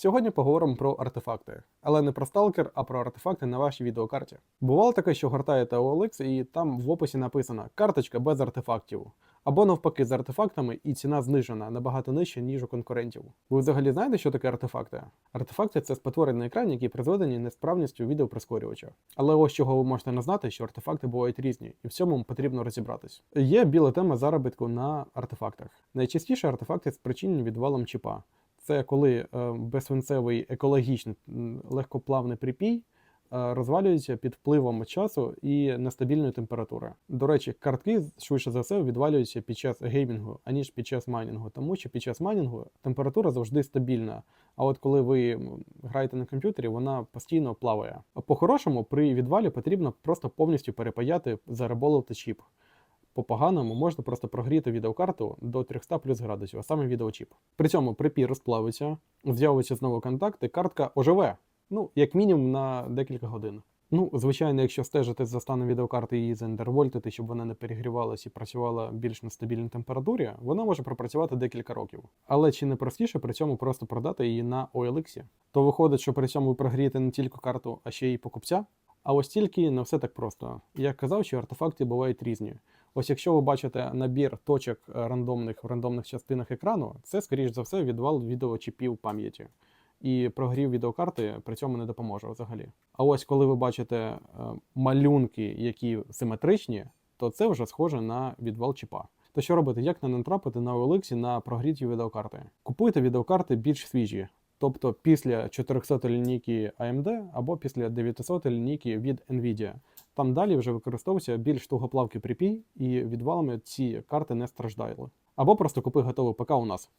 Сьогодні поговоримо про артефакти, але не про сталкер, а про артефакти на вашій відеокарті. Бувало таке, що гортаєте OLX і там в описі написано карточка без артефактів. Або навпаки з артефактами і ціна знижена набагато нижче, ніж у конкурентів. Ви взагалі знаєте, що таке артефакти? Артефакти це спотворений екран, який призведені несправністю відеоприскорювача. Але ось чого ви можете не знати, що артефакти бувають різні, і в цьому потрібно розібратись. Є біла тема заробітку на артефактах. Найчастіше артефакти спричинені відвалом чіпа. Це коли е, безсвинцевий екологічний легкоплавний припій е, розвалюється під впливом часу і нестабільної температури. До речі, картки швидше за все відвалюються під час геймінгу, аніж під час майнінгу, тому що під час майнінгу температура завжди стабільна. А от коли ви граєте на комп'ютері, вона постійно плаває. По-хорошому, при відвалі потрібно просто повністю перепаяти, зареболити чіп. По-поганому можна просто прогріти відеокарту до 300 плюс градусів, а саме відеочіп. При цьому припій розплавиться, з'явиться знову контакт, і картка оживе. Ну, як мінімум на декілька годин. Ну, звичайно, якщо стежити за станом відеокарти і її заіндервольтити, щоб вона не перегрівалась і працювала більш на стабільній температурі, вона може пропрацювати декілька років. Але чи не простіше при цьому просто продати її на OLX? То виходить, що при цьому ви прогрієте не тільки карту, а ще й покупця? А ось тільки не все так просто. Як казав, що артефакти бувають різні. Ось якщо ви бачите набір точок е, рандомних в рандомних частинах екрану, це, скоріш за все, відвал відеочіпів пам'яті. І прогрів відеокарти при цьому не допоможе взагалі. А ось коли ви бачите е, малюнки, які симетричні, то це вже схоже на відвал чіпа. То що робити? Як не натрапити на OLX на прогріті відеокарти? Купуйте відеокарти більш свіжі, тобто після 400 лінійки AMD або після 900 лінійки від Nvidia. Там далі вже використовується більш тугоплавкий припій, і відвалами ці карти не страждали. Або просто купи готовий ПК у нас.